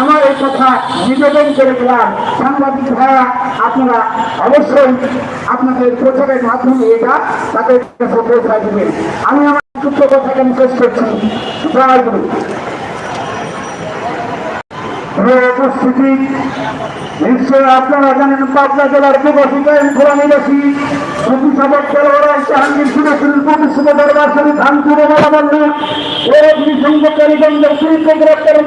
আমার এই কথা নিবেদন করে দিলাম। সাংবাদিক ভাইয়া আপনারা অবশ্যই আপনাদের প্রচারের মাধ্যমে এটা তাদের কাছে পৌঁছায় দিবেন। আমি আমার ছোট্ট কথাকে আমি শেষ করছি উপস্থিতি নিশ্চয় আপনারা জানেন পাবনা জেলার খোলানিবাসী সবুজ সাবক খেলোয়াড় প্রতিষ্ঠিত গ্রেপ্তারের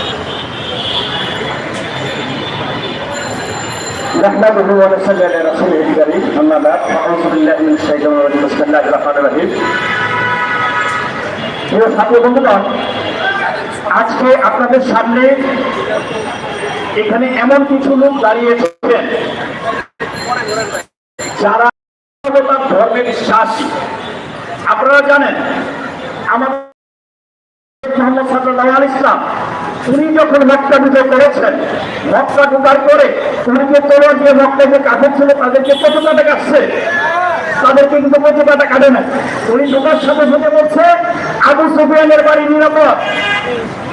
نحمده ونصلي على رسوله الكريم اما بعد فاعوذ بالله من الشيطان الرجيم بسم الله الرحمن الرحيم প্রিয় ছাত্র বন্ধুগণ আজকে আপনাদের সামনে এখানে এমন কিছু লোক দাঁড়িয়েছেন যারা মানবতার ধর্মে বিশ্বাসী আপনারা জানেন আমাদের মোহাম্মদ সাল্লাহ আল ইসলাম উনি যখন মক্কা বিজয় করেছেন, মক্কা ঢুকার পরে উনি যে তলোয়ার দিয়ে মক্কা যে কাঠের ছিল, তাদেরকে কত কাটা কাটছে। তাদেরকে কিন্তু কত কাটা কাটে না। উনি ঢোকার সাথে সাথে বলছে, আবু সুফিয়ানের বাড়ি নিরাপদ।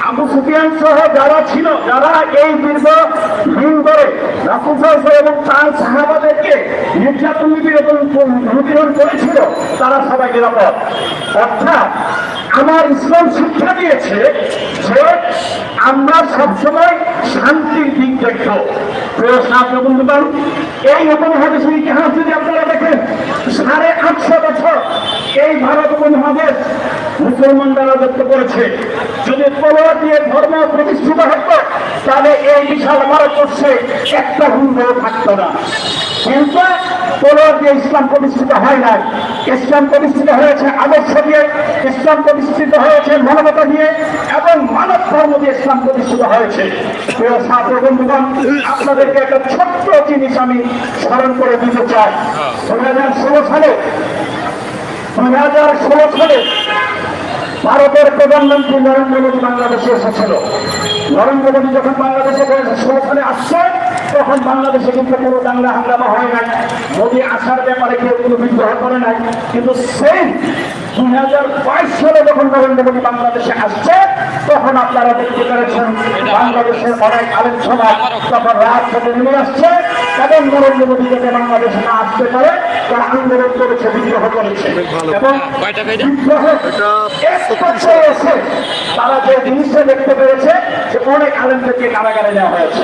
আবু সুফিয়ান সহ যারা ছিল, যারা এই দীর্ঘ দিন ধরে এবং তার সাহাবাদেরকে নির্যাতন নিপীড়ন নিপীড়ন করেছিল, তারা সবাই নিরাপদ। অর্থাৎ আমার ইসলাম শিক্ষা দিয়েছে যে আমরা সবসময় শান্তির দিক দেখব। প্রিয় ছাত্র বন্ধুগণ, এই উপমহাদেশের ইতিহাস যদি আপনারা দেখেন, সাড়ে আটশো বছর এই ভারত উপমহাদেশ মুসলমানরা রাজত্ব করেছে। যদি তলোয়ার দিয়ে ধর্ম প্রতিষ্ঠিত হতো তাহলে এই বিশাল ভারতবর্ষে একটা হিন্দু থাকতো না। কিন্তু তলোয়ার দিয়ে ইসলাম প্রতিষ্ঠিত হয় নাই। ইসলাম প্রতিষ্ঠিত হয়েছে আদর্শ দিয়ে ইসলাম প্রতিষ্ঠিত হয়েছে মানবতা দিয়ে এবং মানব ধর্ম দিয়ে ইসলাম প্রতিষ্ঠিত হয়েছে। প্রিয় ছাত্র বন্ধুগণ আপনাদেরকে একটা ছোট্ট জিনিস আমি স্মরণ করে দিতে চাই। দুই হাজার ষোলো সালে দুই হাজার ষোলো সালে ভারতের প্রধানমন্ত্রী নরেন্দ্র মোদী বাংলাদেশে এসেছিল। নরেন্দ্র মোদী যখন বাংলাদেশে ষোলো সালে আসছে তখন বাংলাদেশে কিন্তু কোনো দাঙ্গা হাঙ্গামা হয় নাই। মোদী আসার ব্যাপারে কেউ কোনো বিদ্রোহ করে নাই। কিন্তু সেই দুই হাজার বাইশ সালে যখন নরেন্দ্র মোদী বাংলাদেশে আসছে তখন আপনারা দেখতে পেরেছেন বাংলাদেশের অনেক আলোচনা তখন রাত থেকে নেমে আসছে এবং নরেন্দ্র মোদী যাতে বাংলাদেশে না আসতে পারে তারা আন্দোলন করেছে বিদ্রোহ করেছে। এবং বিদ্রোহ তারা যে জিনিসটা দেখতে পেরেছে যে অনেক আলেমদেরকে কারাগারে নেওয়া হয়েছে।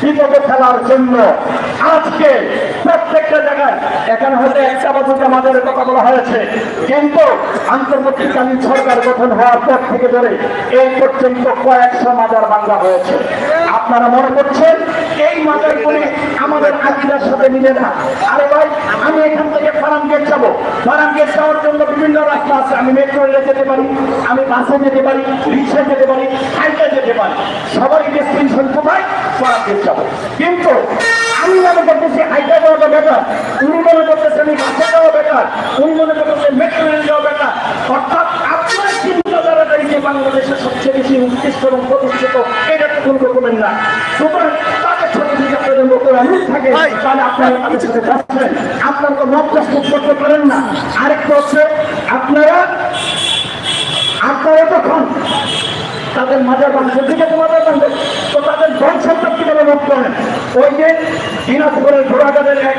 বিপদে ফেলার জন্য আজকে প্রত্যেকটা জায়গায়, এখানে হয়তো একটা বছর আমাদের কথা বলা হয়েছে, কিন্তু আন্তর্বর্তীকালীন সরকার গঠন হওয়ার পর থেকে ধরে এই পর্যন্ত কয়েকশো মাজার বাংলা হয়েছে। আপনারা মনে করছেন এই মাজারগুলি আমাদের আকিদার সাথে মিলে না। আরে ভাই, আমি এখান থেকে ফারাম গেট যাব। ফারাম গেট যাওয়ার জন্য বিভিন্ন রাস্তা আছে। আমি মেট্রো রেলে যেতে পারি, আমি বাসে যেতে পারি, রিক্সায় যেতে পারি সাইকেল যেতে পারি। সবারই ডেস্টিনেশন কোথায়? ফারাম গেট যাব। কিন্তু আমি মনে করতেছি হাইটা যাওয়াটা বেটার উনি মনে করতেছে আমি বাসে যাওয়া বেটার উনি মনে করতেছে মেট্রো রেল যাওয়া বেটার অর্থাৎ আপনার যে বাংলাদেশের সবচেয়ে বেশি উৎকৃষ্ট এবং প্রতিষ্ঠিত এটা তো কোনো রকমের না। সুতরাং তাদের সাথে যদি আপনাদের মতো এমন থাকে তাহলে আপনারা তাদের সাথে যাচ্ছেন আপনারা তো মত প্রস্তুত করতে পারেন না। আরেকটা হচ্ছে আপনারা আপনারা তখন তাদের মাজার মাজার বাঁধবে তো তাদের ধন করেন? ওই যে দিনাজপুরের ঘোড়াঘাটের এক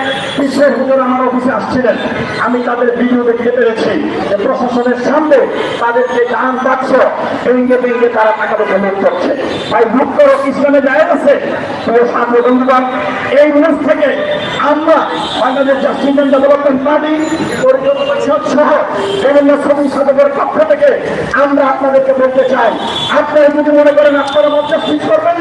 আমার অফিসে আসছিলেন। আমি তাদের ভিডিও দেখতে পেরেছি যে প্রশাসনের সামনে তাদের যে বাক্স ভেঙ্গে ভেঙ্গে তারা টাকা পয়সা লুট করছে। ভাই, লুট করো, ইসলামে যায় আছে। প্রিয় বন্ধুগণ, এই নিউজ থেকে আমরা বাংলাদেশ জাস্টিস ডেভেলপমেন্ট পার্টি, পরিষদ সহ বিভিন্ন শ্রমিক সাধকের পক্ষ থেকে আমরা আপনাদেরকে বলতে চাই, আপনারা যদি মনে করেন আপনারা সুইচ করবেন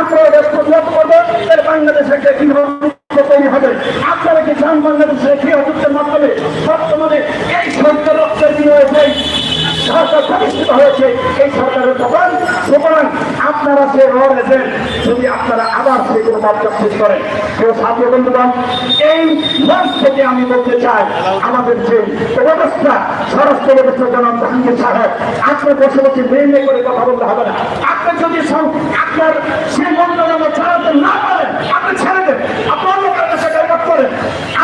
আমরা ওদের প্রতিহত করবেন বাংলাদেশে একটা কীভাবে তৈরি হবে, আপনারা কি চান বাংলাদেশে গৃহযুদ্ধের মাধ্যমে বর্তমানে এই সরকার রক্তের বিনিময়ে সরকার প্রতিষ্ঠিত হয়েছে এই সরকারের দোকান। সুতরাং আপনারা যে রয়েছেন যদি আপনারা আবার সেগুলো মর্যাদা করেন কেউ ছাত্র বন্ধুগণ, এই মঞ্চ থেকে আমি বলতে চাই, আমাদের যে ব্যবস্থা স্বরাষ্ট্র ব্যবস্থা জনাব জাহাঙ্গীর সাহেব আপনি বসে বসে মেয়ে করে কথা বলতে হবে না। আপনি যদি আপনার সেই মন্ত্রণালয় ছাড়াতে না পারেন, আপনি ছেড়ে দেন। আপনি অন্য কারও কাছে করেন।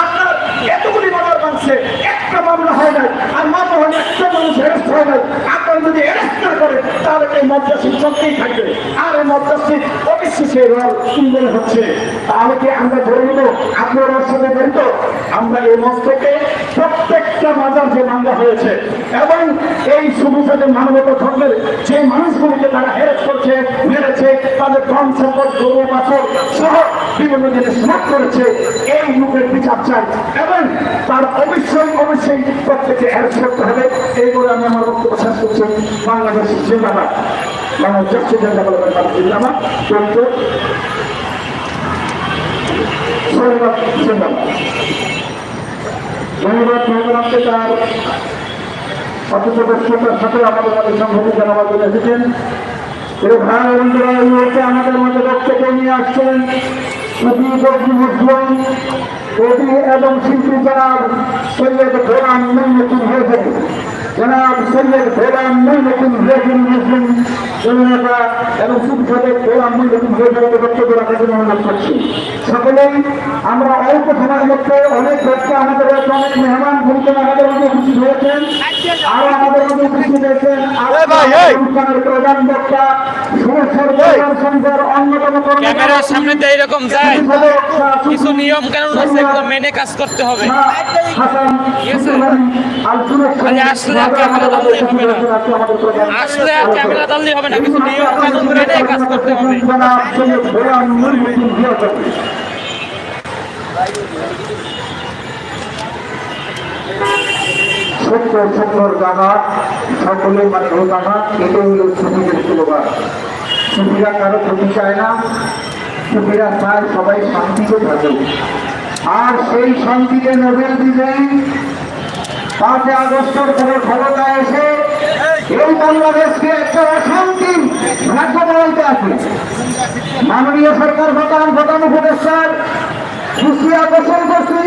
আপনার এতগুলি মামলা মানছে একটা মামলা হয় নাই, আর মামলা হলে একটা মানুষ অ্যারেস্ট হয় নাই। আপনারা যদি অ্যারেস্ট না করেন, তাহলে এই মদ্রাসির চলতেই থাকবে। আর এই মদ্রাসির অবশ্যই সেই রল কিনবেন হচ্ছে। তাহলে কি আমরা ধরে নেব? আপনারা সাথে জড়িত আমরা এই মঞ্চ থেকে প্রত্যেকটা মাজার যে মামলা হয়েছে, এবং এই সুবিধাদের মানবতা ধর্মের যে মানুষগুলিকে তারা হেরেস করছে, মেরেছে, তাদের ধন সম্পদ, গরু বাছর সহ বিভিন্ন জিনিস করেছে, এই লোকের বিচার চাই। এবং তার অবশ্যই অবশ্যই প্রত্যেকে অ্যারেস্ট করতে হবে। এই আমি আমার বক্তব্য শেষ করছি। বাংলাদেশ জিন্দাবাদ। বাংলাদেশ জিন্দাবাদ। জিন্দাবাদ আমাদের মধ্যে বক্তব্য নিয়ে আসছেন। কবি এবং শিল্পী জনাব সৈয়দ গোলাম নৈনতুল হয়েছেন জনাব সৈয়দ গোলাম নৈনতুল হয়েছেন মুসলিম জননেতা এবং সুফি সাহেব গোলাম নৈনতুল হয়েছেন বক্তব্য রাখার জন্য অনুরোধ করছি। সকলেই আমরা অল্প সময়ের মধ্যে অনেক ব্যক্তি আমাদের রয়েছে অনেক মেহমান গুরুজন আমাদের মধ্যে উপস্থিত হয়েছেন। আরও আমাদের মধ্যে উপস্থিত হয়েছেন অনুষ্ঠানের প্রধান বক্তা সুরেশ্বর সংঘের অন্যতম ক্যামেরার সামনে এরকম যায়। কিছু নিয়ম কানুন আছে এগুলো মেনে কাজ করতে হবে আসলে আর ক্যামেরা ধরলেই হবে না। আসলে আর ক্যামেরা ধরলেই হবে না কিছু নিয়ম কানুন মেনে কাজ করতে হবে। সত্য সত্তর জায়গা সকলে মানে জায়গা এটাই হলো স্লোগান সুফিরা কারও ক্ষতি চায় না সুফিরা চায় সবাই শান্তিতে থাকে আর সেই শান্তিতে নোবেল দিলেন পাঁচই আগস্টের পরে ক্ষমতা এসে এই বাংলাদেশকে একটা অশান্তি ভাগ্য বলতে আছে মাননীয় সরকার প্রধান প্রধান উপদেষ্টার খুশি আকর্ষণ করছি।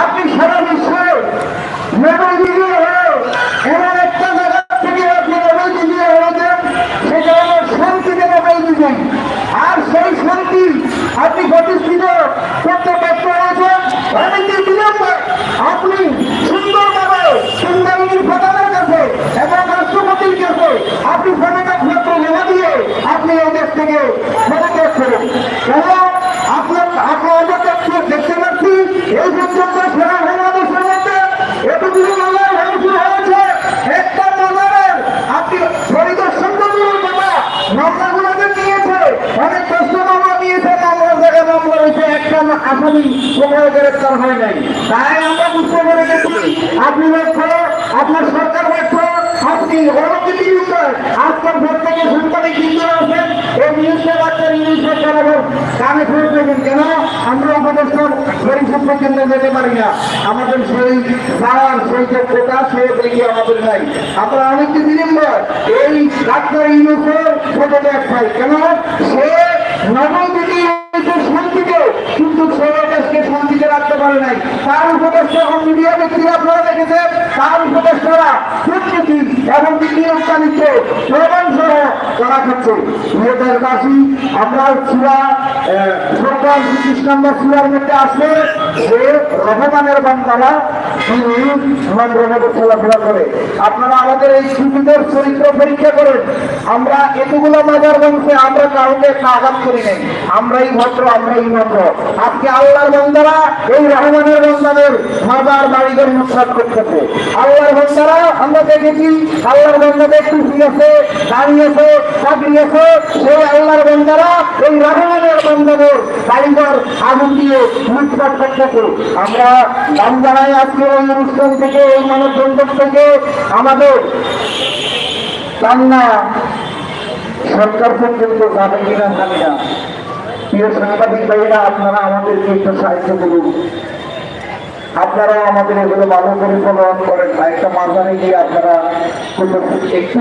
আপনি সারা বিশ্বে নোবেল বিজয়ী হয়ে এমন একটা জায়গা থেকে আপনি নোবেল বিজয়ী হয়েছেন সেটা হলো শান্তিতে নোবেল বিজয়ী আর সেই শান্তি আপনি প্রতিষ্ঠিত করতে ব্যর্থ হয়েছেন অনেকদিন বিলম্বে আপনি সুন্দরভাবে সুন্দরীর প্রধানের কাছে এবং রাষ্ট্রপতির কাছে আপনি ফটোগ্রাফ পত্র জমা দিয়ে আপনি এই দেশ থেকে পদত্যাগ করুন কেন আপনার আপনার অবত্যাগ দেখতে পাচ্ছি এই পর্যন্ত সেরা বাংলাদেশের মধ্যে এতগুলো মামলা ধ্বংস হয়েছে একটা মামলার আপনি পরিদর্শন করুন বাবা মামলাগুলোকে নিয়েছে অনেক প্রশ্ন মামলা নিয়েছে মামলার জায়গায় মামলা হয়েছে আসামি কোথাও গ্রেপ্তার হয় নাই। তাই আমরা বুঝতে পেরে গেছি, আপনি ব্যর্থ আপনার সরকার ব্যর্থ আপনি বিষয় আজকের ভোট থেকে সন্তানে কিন্তু আছেন, এই নিউজটা বাচ্চার নিউজটা বরাবর কানে ফেলে দেবেন কেন? আমরা উপদেষ্টার পরিশুদ্ধ কেন্দ্রে যেতে পারি না। আমাদের সেই যাওয়ার সেই যোগ্যতা সেই দেখি আমাদের নাই। আমরা অনেকটি বিলম্ব এই ডাক্তার ইউনুসের ফটো দেখাই কেন? সে নবদিনী শান্তিতে কিন্তু ছেলে পারে নাই। তার উপদেষ্টা এবং মিডিয়া ব্যক্তিরা আপনারা দেখেছেন, তার উপদেষ্টারা দুর্নীতি এবং নিয়োগ চালিত প্রমাণ সহ করা খাচ্ছে মেয়েদের কাশি আমরা চূড়া সরকার নম্বর চূড়ার মধ্যে আসে সে রহমানের বান্দারা নম্রের মতো করে আপনারা আমাদের এই শিশুদের চরিত্র পরীক্ষা করেন আমরা এতগুলো মাজার বংশে আমরা কাউকে একটা আঘাত করি নাই আমরাই ভদ্র আমরাই নম্র আজকে আল্লাহর বন্দারা এই রহমানের বন্দাদের মাজার বাড়িদের উৎসাদ করতেছে আল্লাহর বন্দারা আমরা দেখেছি আল্লাহর বন্দাদের টুপি আছে দাঁড়ি আছে চাকরি আছে সেই আল্লাহর বন্দারা এই রহমানের বন্দাদের বাড়িঘর আগুন দিয়ে লুটপাট করতেছে আমরা দাম আজকে এই অনুষ্ঠান থেকে এই মানববন্ধন থেকে আমাদের কান্না সরকার পর্যন্ত যাবে কিনা জানি না। প্রিয় সাংবাদিক ভাইয়েরা, আপনারা আমাদেরকে একটু সাহায্য করুন। আপনারা আমাদের এগুলো ভালো করে ফলোয়ার করেন একটা মাঝারে গিয়ে আপনারা একটু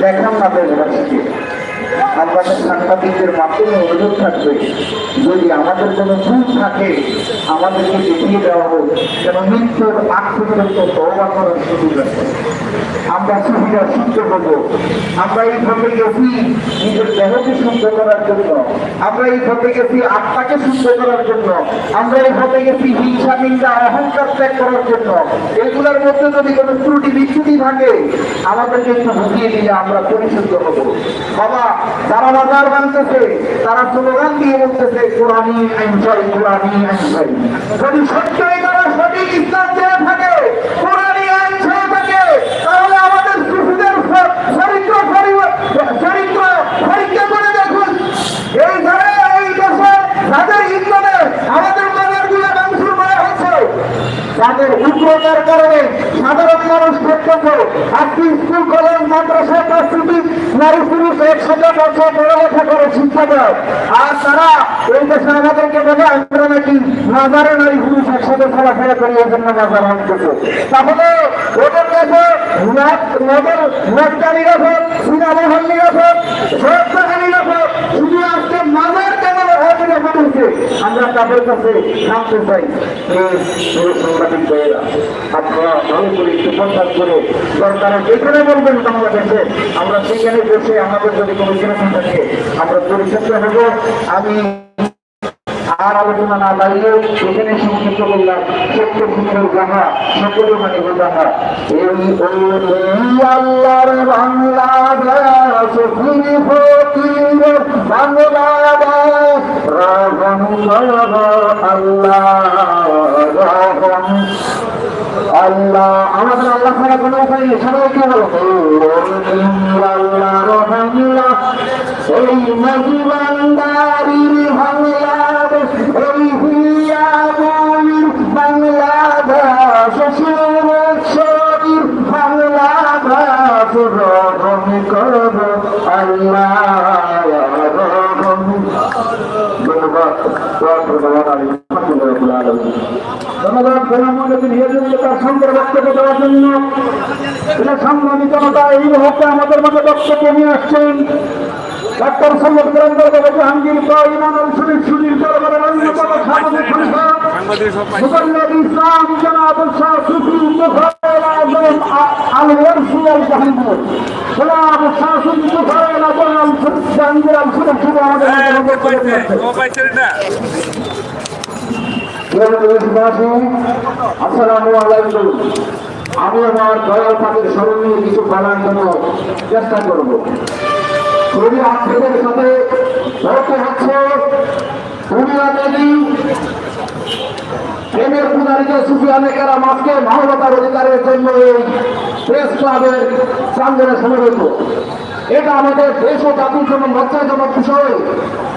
দেখান না দেশবাসীকে। আপনাদের সাংবাদিকদের মাধ্যমে অনুরোধ থাকবে, যদি আমাদের কোনো ভুল থাকে, আমাদেরকে দেখিয়ে দেওয়া হোক, যেন মৃত্যুর আগ পর্যন্ত তওবা করার সুযোগ আছে। আমরা সুবিধা শুদ্ধ হব আমরা এই ভাবে গেছি নিজের দেহকে শুদ্ধ করার জন্য। আমরা এই ভাবে গেছি আত্মাকে শুদ্ধ করার জন্য। আমরা এই ভাবে গেছি হিংসা, নিন্দা, অহংকার ত্যাগ করার জন্য। এগুলোর মধ্যে যদি কোনো ত্রুটি বিচ্যুতি থাকে, আমাদেরকে একটু বুঝিয়ে দিয়ে আমরা পরিশুদ্ধ হব। বাবা যারা বাজার বানতেছে, তারা স্লোগান দিয়ে বলতেছে কোরআনি আইনসাই কোরআনি আইনসাই যদি সত্যই তারা সঠিক ইসলাম চেয়ে থাকে কোরআনি আইনসাই থাকে তাহলে আমাদের শিশুদের চরিত্র চরিত্র পরীক্ষা করে দেখুন। এই ধারে এই দেশে তাদের ইন্ধনে আমাদের বাজারগুলো মাংসুর করা হচ্ছে তাদের উগ্রতার কারণে সাধারণ মানুষ দেখতেছে আজকে স্কুল, কলেজ, মাদ্রাসা, প্রস্তুতি, নারী পুরুষ একসাথে বছর পড়ালেখা করে শিক্ষা দেয়। আর তারা এই দেশে আমাদেরকে বলে, আমরা নাকি মাজারে নারী পুরুষ একসাথে চলাফেরা করি এই জন্য মাজার আনতেছে তাহলে ওদের নদল নদটা নিরাপদ সিনামোহন নিরাপদ সরকার নিরাপদ শুধু আজকে মাজার কেন হাতে নিরাপদ হচ্ছে আমরা তাদের কাছে জানতে চাই। সাংবাদিক ভাইয়েরা, আপনারা ভালো করে একটু প্রচার করে সরকার যেখানে বলবেন বাংলাদেশে, আমরা সেখানে বসে আমাদের যদি কোনো জিনিস থাকে, আমরা পরিচর্যা হব। আমি আর আলোচনা না এখানে সংক্ষিপ্ত করলাম সত্য সুন্দর গাহা সকলে মানে বাংলাদেশ বাংলাদেশ। রহম আল্লাহ রহম আল্লাহ আমাদের আল্লাহ ছাড়া কোনো উপায় নেই সবাইকে বলো আল্লাহ রহমাল্লাহ এই মজিবান্দারির বাংলাদেশ এই হিয়াবুলির বাংলাদেশ সুরেশ্বরীর বাংলাদেশ রহম করব আল্লাহ রহম ধন্যবাদ ধন্যবাদ প্রধানমন্ত্রী নিয়োজিত তার সঙ্গে দেওয়ার জন্য এটা সংগ্রামী জনতা এই মুহূর্তে আমাদের মাঝে বক্তব্য নিয়ে আসছেন ডাক্তার সৈয়দ গ্রামগর জাহাঙ্গীর ইমান আল শরীফ সুনীল দরবারের অন্যতম খলিফা মুজাল্লাদ ইসলাম জনাব শাহ সুফি। আসসালামু আলাইকুম আমি আমার দয়াল পাখির স্মরণ নিয়ে কিছু বলার জন্য চেষ্টা করব। খুবই আক্ষেপের সাথে বলতে হচ্ছে দুনিয়া দেবী প্রেমের পূজারীকে সুফিয়া নেকেরা মাসকে মানবতার অধিকারের জন্য এই প্রেস ক্লাবের প্রাঙ্গনে সমবেত। এটা আমাদের দেশ ও জাতির জন্য লজ্জাজনক বিষয়।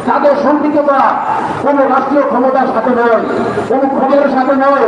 তাদের সম্পৃক্ততা কোনো রাষ্ট্রীয় ক্ষমতার সাথে নয়, কোনো ক্ষোভের সাথে নয়।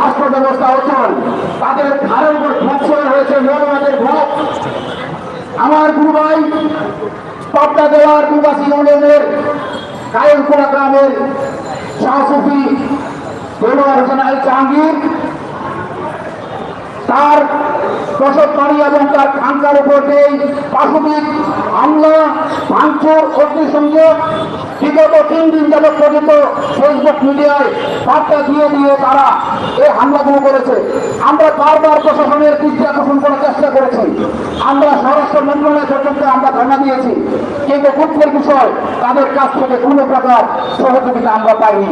ব্যবস্থা অচল তাদের ঘাড়ের উপর ধর্ষণ হয়েছে মৌলবাদের ভোট আমার গুরু ভাই পাবনা জেলার প্রবাসী ইউনিয়নের কায়নপুরা গ্রামের শাহসুফি দেলোয়ার হোসেন আল জাহাঙ্গীর, তার দশক বাড়ি এবং তার খানকার উপর যে পাশবিক হামলা ভাঙচুর অগ্নিসংযোগ, বিগত তিন দিন যাবৎ পর্যন্ত ফেসবুক মিডিয়ায় বার্তা দিয়ে দিয়ে তারা এই হামলাগুলো করেছে। আমরা বারবার প্রশাসনের দৃষ্টি আকর্ষণ করার চেষ্টা করেছি। আমরা স্বরাষ্ট্র মন্ত্রণালয় পর্যন্ত আমরা ধর্ণা দিয়েছি। কিন্তু দুঃখের বিষয়, তাদের কাছ থেকে কোনো প্রকার সহযোগিতা আমরা পাইনি।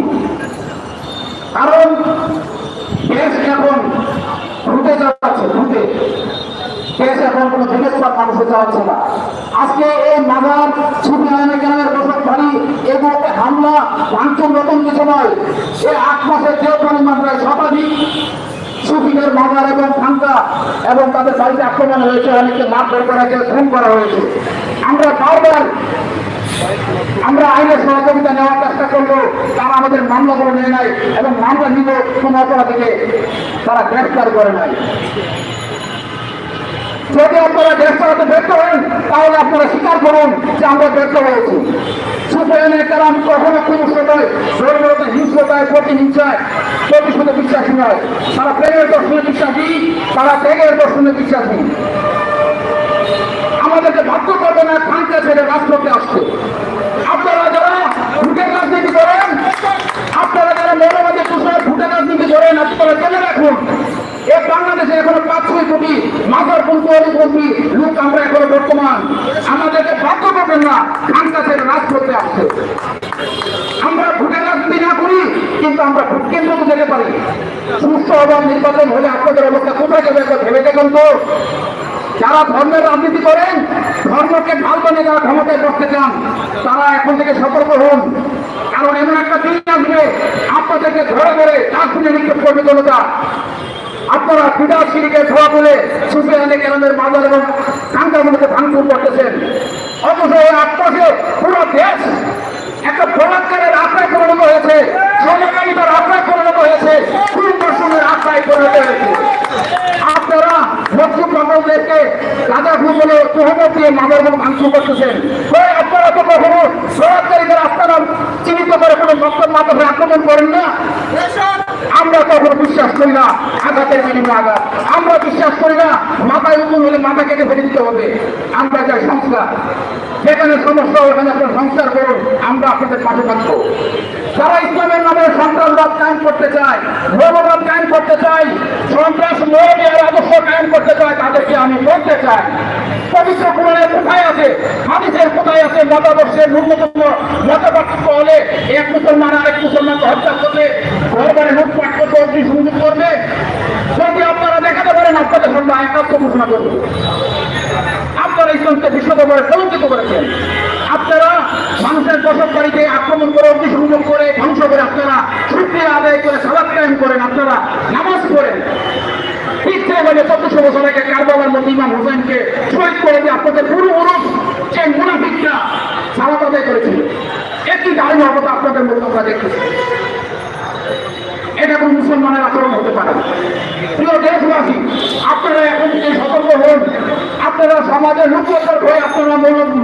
কারণ দেশ এখন ঘুরতে যাচ্ছে ঘুরতে দেশ এখন কোনো জিজ্ঞেস মানুষের যাচ্ছে না। আজকে এই মাদার ছবি আইনে গ্রামের বসত বাড়ি এগুলোতে হামলা, ভাঙচুর নতুন এই আট মাসের যে পরিমাণ প্রায় শতাধিক সুফিদের মাদার এবং এবং তাদের বাড়িতে আক্রমণ হয়েছে অনেকে মারধর করা হয়েছে, খুন করা হয়েছে। আমরা বারবার আমরা আইনের সহযোগিতা নেওয়ার চেষ্টা করল তারা আমাদের মামলাগুলো নিয়ে নেয় এবং মামলা নিল কোন অপরাধীকে তারা গ্রেফতার করে নাই। যদি আপনারা গ্রেফতার ব্যর্থ হন তাহলে আপনারা স্বীকার করুন যে আমরা ব্যর্থ হয়েছি। সুপ্রিমের কারণ কখনো পুরুষতায় ধর্মগত হিংস্রতায়, প্রতিহিংসায়, প্রতিশোধে বিশ্বাসী নয়। তারা প্রেমের দর্শনে বিশ্বাসী, তারা ত্যাগের দর্শনে বিশ্বাসী। আমাদেরকে করবে না খানকে ছেড়ে রাষ্ট্রকে আসছে আপনারা যারা ভোটের রাজনীতি করেন, আপনারা যারা মৌলবাদী তুষার ভোটের রাজনীতি করেন আপনারা জেনে রাখুন এই বাংলাদেশে এখনও পাঁচ ছয় কোটি পঞ্চায়েত লোক, আমরা এখনও বর্তমান। আমাদেরকে বাধ্য করবেন না ছেড়ে রাষ্ট্রকে আসছে আমরা ভোটের রাজনীতি না করি, কিন্তু আমরা ভোট কেন্দ্র যেতে পারি। সুস্থ এবং নির্বাচন হলে আপনাদের অবস্থা কোথায় যাবে একবার ভেবে দেখুন তো। যারা ধর্মের রাজনীতি করেন, ধর্মকে ঢাল বানিয়ে যারা ক্ষমতায় বসতে চান, তারা এখন থেকে সতর্ক হন। কারণ এমন একটা দিন আসবে, আপনাদেরকে ধরে ধরে চাকরি নিক্ষেপ করবে জনতা। আপনারা বিদাত সিঁড়িকে ধোয়া তুলে সুফিয়ানে কেরামের বাজার এবং কাঙ্কাগুলোকে ভাঙচুর করতেছেন। অথচ এই আটপাশে পুরো দেশ একটা বলাৎকারের আশ্রয় পরিণত হয়েছে সরকারিতার আশ্রয় পরিণত হয়েছে পূর্বসনের আশ্রয় পরিণত হয়েছে। আপনারা মসজিদ বাংলাদেশকে রাজা বলে তহমত দিয়ে মামার মতো ভাঙচুর করতেছেন। ওই আপনারা তো কখনো সরকারিদের আপনারা চিহ্নিত করে কোনো মক্তব মাধ্যমে আক্রমণ করেন না? আমরা কখনো বিশ্বাস করি না আঘাতের বিনিময়ে আঘাত। আমরা বিশ্বাস করি না মাথায় উঁচু হলে মাথা কেটে ফেলে দিতে হবে। আমরা চাই সংস্কার। যেখানে সমস্যা, ওখানে আপনার সংস্কার করুন। আমরা আপনাদের পাশে থাকব। যারা ইসলামের নামে সন্ত্রাসবাদ কায়েম করতে চায় ধর্মবাদ কায়েম করতে চায়, সন্ত্রাস মৌলিয়ার আদর্শ কায়েম করতে চায়, তাদেরকে আমি বলতে চাই, পবিত্র কোরআনে কোথায় আছে? হাদিসের কোথায় আছে? মতাদর্শের ন্যূনতম মতপার্থক্য হলে এক মুসলমান আরেক মুসলমানকে হত্যা ঘরবারে লুটপাট করবে অগ্নি সংযোগ করবে যদি আপনারা দেখাতে পারেন, আপনাদের সঙ্গে একাত্ম ঘোষণা করবে। আপনারা ইসলামকে বিশ্বদরবারে কলঙ্কিত করেছেন। আপনারা মানুষের বসত বাড়িতে আক্রমণ করে, অগ্নিসংযোগ করে, ধ্বংস করে আপনারা শুক্রিয়া আদায় করে সালাদ কায়েম করেন, আপনারা নামাজ পড়েন। মানে চোদ্দশো বছর আগে কারবালার মধ্যে ইমাম হোসেনকে শহীদ করে দিয়ে আপনাদের পুরো অনুষ যে মুনাফিকরা সালাদ আদায় করেছিল। মধ্যে আমরা দেখতেছি এটা কোন মুসলমানের আচরণ হতে পারে। প্রিয় দেশবাসী, আপনারা এখন থেকে সতর্ক হন, আপনারা সমাজের লুকোচার হয়ে আপনারা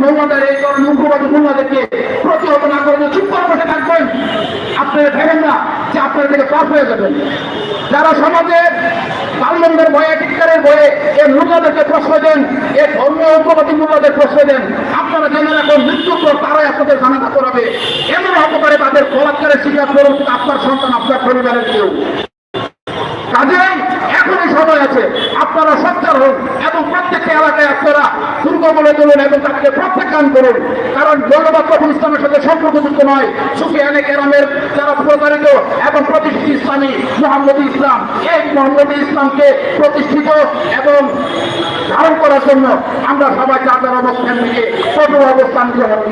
মৌমাদের এই ধরনের উগ্রবাদী মোল্লাদেরকে প্রতিহত না করে চুপ করে বসে থাকবেন। আপনারা ভেবেন না যে আপনারা থেকে পাস হয়ে যাবেন যারা টিকারের ভয়ে এই মূল্যদেরকে প্রশ্রয় দেন এই ধর্মীয় উগ্রবাদী মূল্যদের প্রশ্রয় দেন, আপনারা জেনে রাখুন, মৃত্যুর পর তারাই আপনাদের জানাজা করাবে এমন হতে পারে তাদের বলাৎকারের শিকার করুন আপনার সন্তান, আপনার পরিবারের কেউ। এখনই সময় আছে। আপনারা সচ্চার হন এবং প্রত্যেকটা এলাকায় আপনারা দুর্গ বলে তুলুন এবং তাকে প্রত্যাখ্যান করুন। কারণ জনবাদ কখন ইসলামের সাথে সম্পর্কযুক্ত নয় সুফিয়ানে কেরামের যারা প্রতারিত এবং প্রতিষ্ঠিত ইসলামী মোহাম্মদ ইসলাম। এই মোহাম্মদ ইসলামকে প্রতিষ্ঠিত এবং ধারণ করার জন্য আমরা সবাই যার যার অবস্থান থেকে কঠোর অবস্থান গ্রহণ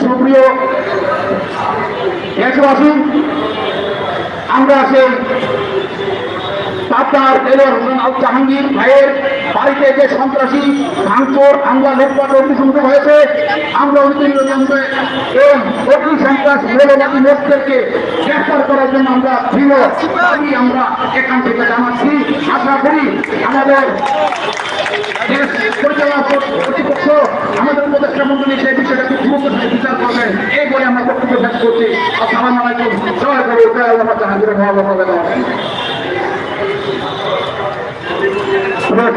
সুপ্রিয় দেশবাসী, আমরা সেই পাবনার দেলোয়ার হোসেন আল জাহাঙ্গীর ভাইয়ের বাড়িতে যে সন্ত্রাসী ভাঙচুর, হামলা, লুটপাট অগ্নিসংযোগ হয়েছে, আমরা অন্তিম এই অগ্নি সন্ত্রাস মৌলবাদী লোকদেরকে গ্রেফতার করার জন্য আমরা দৃঢ় দাবি আমরা এখান থেকে জানাচ্ছি, আশা করি আমাদের আমাদের উপদেষ্টা মন্ডলী সেই বিষয়টা খুব গুরুত্ব বিচার করবেন। এই বলে আমরা বক্তব্য শেষ করছি। আসসালামু আলাইকুম। জয় করুন জয় আল্লাহ মহাবাবা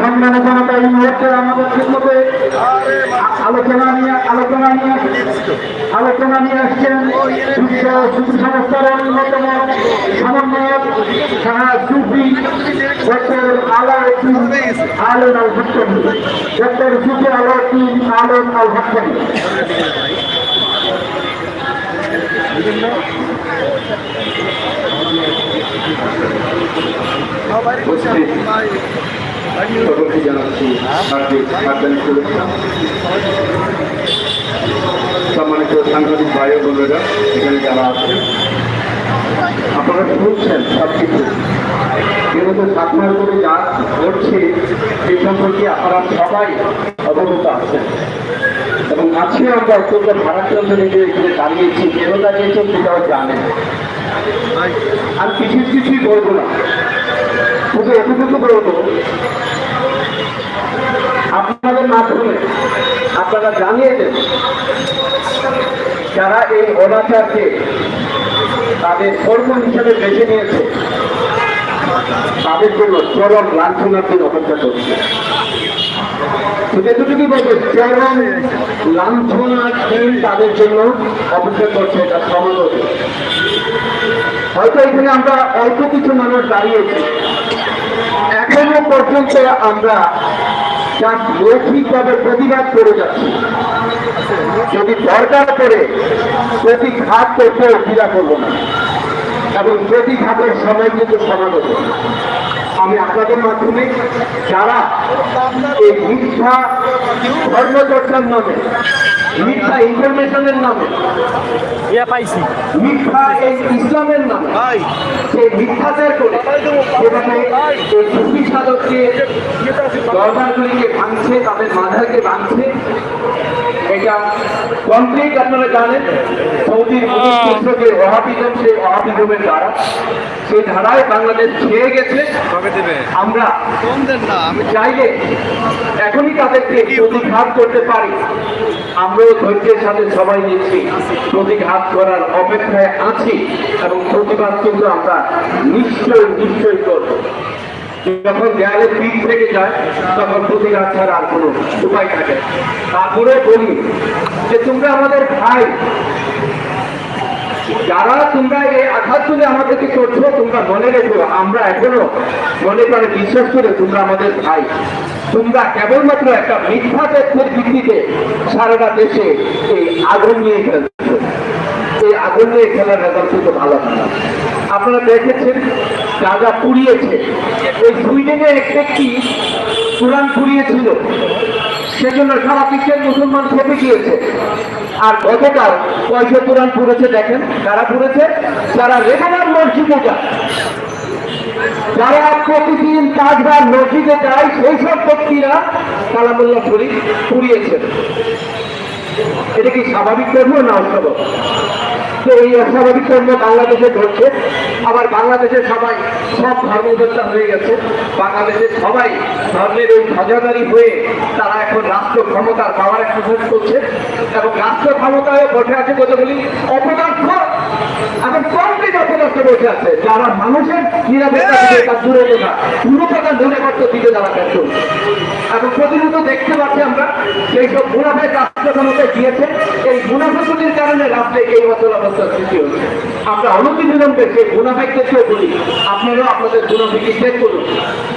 সংগ্রামী জনতা এই মুহূর্তে আমাদের খিদমতে আলোচনা নিয়ে আলোচনা নিয়ে আলোচনা নিয়ে আসছেন বিশ্ব সুফি সংস্থার অন্যতম সমন্বয়ক সুফি ডক্টর আলাউদ্দিন আলম আল ভট্টানি ডক্টর সুফি আলাউদ্দিন আলম আল ভট্টানি উপস্থিত সকলকে জানাচ্ছি হার্দিক হার্দিক শুভেচ্ছা সম্মানিত সাংবাদিক ভাই বোনেরা এখানে যারা আছেন আপনারা শুনছেন সব কিছু কিন্তু মাস ধরে যা ঘটছে সেই সম্পর্কে আপনারা সবাই অবগত আছেন এবং আজকে আমরা অত্যন্ত ভারাক্রান্ত নিজে এখানে দাঁড়িয়েছি কেন দাঁড়িয়েছেন সেটাও জানেন আর কিছু কিছুই বলব না। শুধু এতটুকু বলব, আপনাদের মাধ্যমে আপনারা জানিয়ে দেন যারা এই অনাচারকে তাদের কর্ম হিসেবে বেছে নিয়েছে, তাদের জন্য চরম লাঞ্ছনার দিন অপেক্ষা করছে। শুধু এতটুকুই বলব, চরম লাঞ্ছনার দিন তাদের জন্য অপেক্ষা করছে এটা সমাজ হয়তো এখানে আমরা অল্প কিছু মানুষ দাঁড়িয়েছি এখনও পর্যন্ত আমরা যা মৌখিকভাবে প্রতিবাদ করে যাচ্ছি। যদি দরকার করে প্রতিঘাত করতে অভিযোগ করব না। এবং প্রতিঘাতের সময় কিন্তু সমাগত। আমি আপনাদের মাধ্যমে যারা এই মিথ্যা ধর্মচর্চার নামে মিথ্যা ইনফরমেশনের নামে পাইছি। মিথ্যা এই ইসলামের নামে সেই মিথ্যাচার করে যেভাবে এই সুফি সাধককে দরবারগুলিকে ভাঙছে তাদের মাথাকে ভাঙছে এটা কমপ্লিট আপনারা জানেন সৌদির মুসলিমকে ওহাবিজম সেই ওহাবিজমের দ্বারা। সেই ধারায় বাংলাদেশ ছেয়ে গেছে। আমরা চাইলে এখনই তাদেরকে প্রতিঘাত করতে পারি। আমরাও ধৈর্যের সাথে সবাই নিচ্ছি প্রতিঘাত করার অপেক্ষায় আছি এবং প্রতিবাদ কিন্তু আমরা নিশ্চয়ই নিশ্চয়ই করব। যখন দেয়ালে পিঠ থেকে যায় তখন প্রতিঘাত ছাড়া আর কোনো উপায় থাকে না। তারপরে বলি যে তোমরা আমাদের ভাই যারা তোমরা এই আঘাত তুলে আমাদেরকে করছ, তোমরা মনে রেখো, আমরা এখনও মনে করে বিশ্বাস করে তোমরা আমাদের ভাই। তোমরা কেবলমাত্র একটা মিথ্যা তথ্যের ভিত্তিতে সারাটা দেশে এই আগুন নিয়ে খেলছো। এই আগুন নিয়ে খেলার রেজাল্ট কিন্তু ভালো না। আপনারা দেখেছেন যা পুড়িয়েছে। ওই সুইডেনের এক ব্যক্তি কোরআন পুড়িয়েছিল। সেজন্য সারা বিশ্বের মুসলমান খেপে গিয়েছে। আর গতকাল পয়সা কোরআন পুড়েছে, দেখেন কারা পুড়েছে? যারা রেগুলার মসজিদে যায়, যারা প্রতিদিন পাঁচবার মসজিদে যায়, সেই সব ব্যক্তিরা কালামুল্লাহ শরীফ পুড়িয়েছেন। এটা কি স্বাভাবিক কর্ম না অস্বাভাবিক? তো এই অস্বাভাবিক বাংলাদেশে ঘটছে আবার বাংলাদেশের সবাই সব ধর্মযোদ্ধা হয়ে গেছে। বাংলাদেশের সবাই ধর্মের এই ধ্বজাদারি হয়ে তারা এখন রাষ্ট্র ক্ষমতার পাওয়ার এক্সারসাইজ করছে এবং রাষ্ট্র ক্ষমতায় বসে আছে কতগুলি অপদার্থ। এবং কমপ্লিট অপদার্থ বসে আছে যারা মানুষের নিরাপত্তা তার দূরে কথা পুরো কথা মনে করতে দিকে যারা ব্যর্থ। এবং প্রতিনিয়ত দেখতে পাচ্ছি আমরা সেই সব মুনাফের রাষ্ট্র ক্ষমতায় দিয়েছে এই মুনাফাগুলির কারণে রাষ্ট্রে এই অচল হচ্ছে আমরা অনতিবিলম্বে সেই মুনাফেকদেরকেও বলি। আপনারাও আপনাদের মুনাফিকে চেক করুন।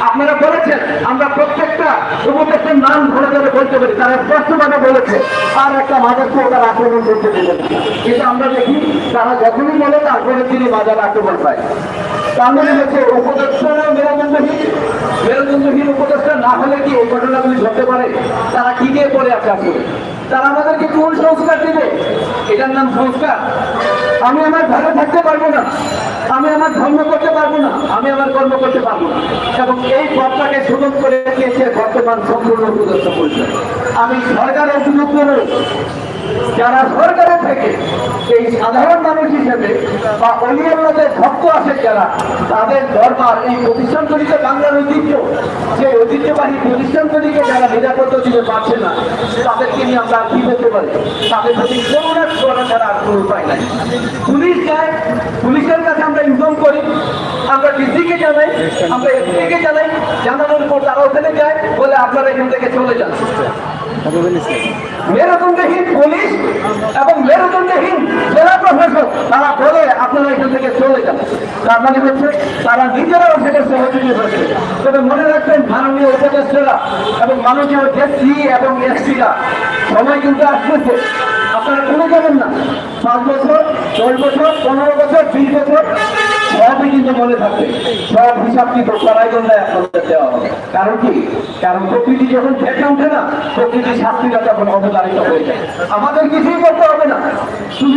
আপনারা বলেছেন, আমরা প্রত্যেকটা উপদেশের নাম ধরে ধরে বলতে পারি। তারা স্পষ্টভাবে বলেছে, আর একটা মাদারকে তারা আক্রমণ করতে দেবেন কিন্তু আমরা দেখি, তারা যখনই বলে তারপরে তিনি বাজার আক্রমণ পায়। তাহলে হচ্ছে, উপদেষ্টা মেরুদণ্ডহীন। মেরুদণ্ডহীন উপদেষ্টা না হলে কি এই ঘটনাগুলি ঘটতে পারে? তারা কি দিয়ে পড়ে আছে আসলে? তারা আমাদেরকে কোন সংস্কার দেবে? এটার নাম সংস্কার। আমি আমার ঘরে থাকতে পারব না। আমি আমার ধর্ম করতে পারব না। আমি আমার কর্ম করতে পারব না। এবং এই পথটাকে সুযোগ করে দিয়েছে বর্তমান সম্পূর্ণ প্রদর্শন করেছে আমি সরকারের সুযোগ করে যারা সরকারের থেকে এই সাধারণ মানুষ হিসেবে বা অলিয়াল্লাদের ভক্ত আছে যারা, তাদের দরবার, এই প্রতিষ্ঠানগুলিকে বাংলার ঐতিহ্য, যে ঐতিহ্যবাহী প্রতিষ্ঠানগুলিকে যারা নিরাপত্তা দিতে পারছে না, তাদেরকে নিয়ে আমরা কি করতে পারি? তাদের প্রতি করুণা করা ছাড়া আর কোনো উপায় নাই। পুলিশ যায়, পুলিশের কাছে আমরা ইনফর্ম করি, আমরা ডিসিকে জানাই, আমরা এসপিকে জানাই, জানানোর পর তারা ওখানে যায়, বলে আপনারা এখান থেকে চলে যান। মেরুদণ্ডহীন পুলিশ এবং মেরুদণ্ডহীন জেলা প্রশাসক, তারা বলে আপনারা এখান থেকে চলে যান। তার মানে হচ্ছে তারা নিজেরাও সেটা সহযোগী হচ্ছে তবে মনে রাখবেন, মাননীয় উপদেষ্টারা এবং মাননীয় এসসি এবং এসপিরা সময় কিন্তু আসতেছে। আপনারা কোনো যাবেন না। পাঁচ বছর, দশ বছর, পনেরো বছর, বিশ বছর সবই কিন্তু মনে থাকবে সব হিসাব কিন্তু আপনাদের দেওয়া হবে। কারণ কি? কারণ প্রকৃতি যখন ফেটে ওঠে না, প্রকৃতির শাস্তিটা তখন অবতারিত হয়ে যায়। আমাদের কিছুই করতে হবে না।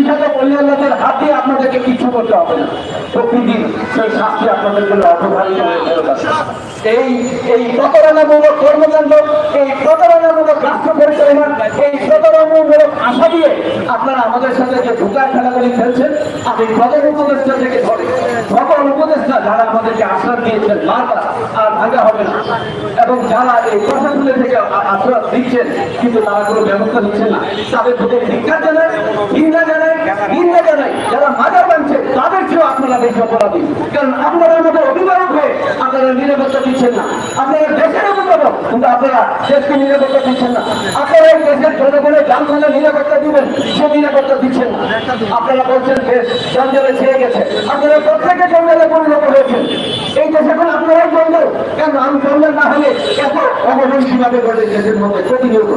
সাথে পরিবারের হাত আপনাদেরকে কিছু করতে হবে না। প্রকৃতির সেই শাস্তি আপনাদের জন্য ফেরত এই এই প্রতারণামূলক কর্মকাণ্ড, এই প্রতারণামূলক রাষ্ট্র পরিচালনা, এই প্রতারণামূলক আশা দিয়ে আপনারা আমাদের সাথে যে ঢোকার খেলাগুলি খেলছেন আপনি প্রধান উপদেষ্টা থেকে ধরে। সকল উপদেষ্টা যারা আমাদেরকে আশ্বাস দিয়েছেন বারবার আর ভাঙা হবে না। এবং যারা এই প্রশাসনের থেকে আশ্বাস দিচ্ছেন কিন্তু তারা কোনো ব্যবস্থা নিচ্ছেন না। তাদের প্রতি ধিক্ষার জানায় হিন্দা জানায় হিন্দা জানায় যারা মাজা পাচ্ছে তাদেরকেও আপনারা বেশি অপরাধী। কারণ আপনারা আমাদের অভিভাবক হয়ে আপনারা নিরাপত্তা দিচ্ছেন না। কিন্তু আপনারা দেশকে নিরাপত্তা দিচ্ছেন না? আপনারা দেশের জনগণের যানবাহনের নিরাপত্তা দিবেন সে নিরাপত্তা দিচ্ছেন না। আপনারা বলছেন দেশ জঞ্জালে ছেয়ে গেছে। আপনারা প্রত্যেকে জঞ্জালে পরিণত হয়েছেন। এই দেশ এখন আপনারাই জঞ্জাল। কেন? আমি জঞ্জাল না হলে এত অবনশীভাবে ঘটে দেশের মধ্যে প্রতিনিয়ত।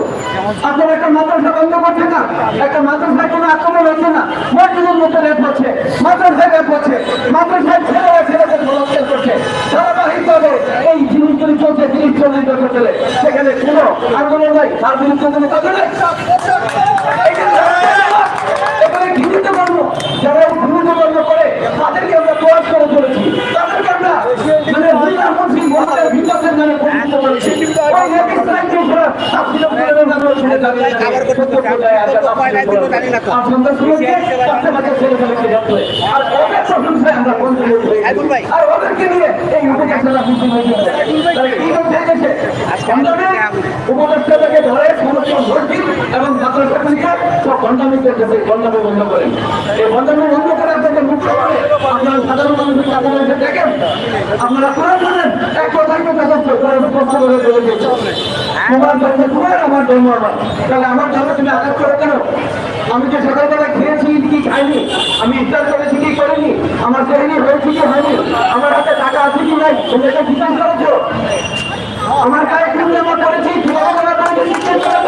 আপনারা একটা মাদ্রাসা বন্ধ করছেন না? একটা মাদ্রাসায় কোনো আক্রমণ হচ্ছে না? মসজিদের মধ্যে রেপ হচ্ছে, মাদ্রাসায় রেপ হচ্ছে, মাদ্রাসায় ছেলেরা ছেলেদের বলাৎকার ধারাবাহিকভাবে এই জিনিসগুলি চলছে, তিরিশ চল্লিশ বছর ধরে সেখানে কোনো আন্দোলন নাই, তার বিরুদ্ধে কোনো কথা নেই। এখানে ঘৃণিত কর্ম যারা ঘৃণিত কর্ম করে, তাদেরকে আমরা প্রয়াস করে চলেছি। তাদেরকে আমরা মানে মহাদের ভিতরের নামে পরিচিত করেছি। আর ওদেরকে নিয়ে এই বন্ধ করে এই বন্ধামি বন্ধ করে আপনাদের মুক্ত আপনারা সাধারণ মানুষের জানেন এক কথা করে বলে দিয়েছে তোমার আমার ধর্ম আমার তাহলে আমার ধর্ম তুমি আঘাত করো কেন? আমি যে সকালবেলা খেয়েছি কি খাইনি? আমি ইফতার করেছি, কি করিনি? আমার করিনি হয়েছি কি হয়নি? আমার হাতে টাকা আছে কি নাই? তুমি এটা জিজ্ঞাসা করেছ? আমার গায়ে কোন জিজ্ঞেস করেছ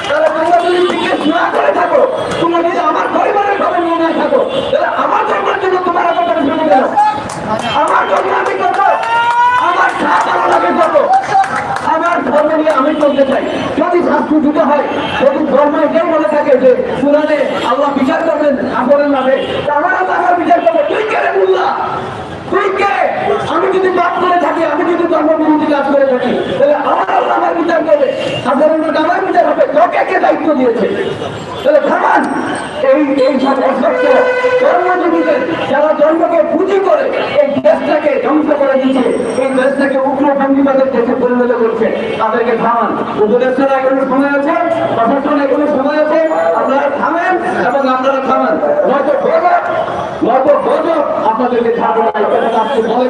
তাহলে তোমরা যদি জিজ্ঞেস না করে থাকো তোমরা যদি আমার পরিবারের খবর নিয়ে না থাকো তাহলে আমার ধর্মের জন্য তোমার কথা শুনে গেল আমার ধর্ম আমি করব আমার ভালো লাগে করব আমার ধর্ম নিয়ে আমি চলতে চাই দিতে হয় যদি ধর্ম এটাই বলে থাকে যে কোরআনে আল্লাহ বিচার করবেন আপনের নামে। তা আমার বিচার করবে। তুই কে রে মুল্লা? তুই কে? আমি যদি পাপ করে থাকি, আমি যদি ধর্ম বিরোধী কাজ করে থাকি, তাহলে আমার আল্লাহ আমার বিচার করবে। সাধারণ আমার বিচার হবে। তোকে কে দায়িত্ব দিয়েছে? তাহলে থামান এই এই সব অসত্য ধর্মজীবীদের, যারা ধর্মকে পুঁজি করে, এই দেশটাকে ধ্বংস করে দিচ্ছে এই দেশটাকে উগ্রপন্থীবাদের দেশে পরিণত করছে। তাদেরকে থামান। উপদেশের এখনও সময় আছে, প্রশাসন এখনও সময় আছে। আপনারা থামেন এবং আপনারা থামান। নয়তো গজব নয়তো গজব আপনাদেরকে বলে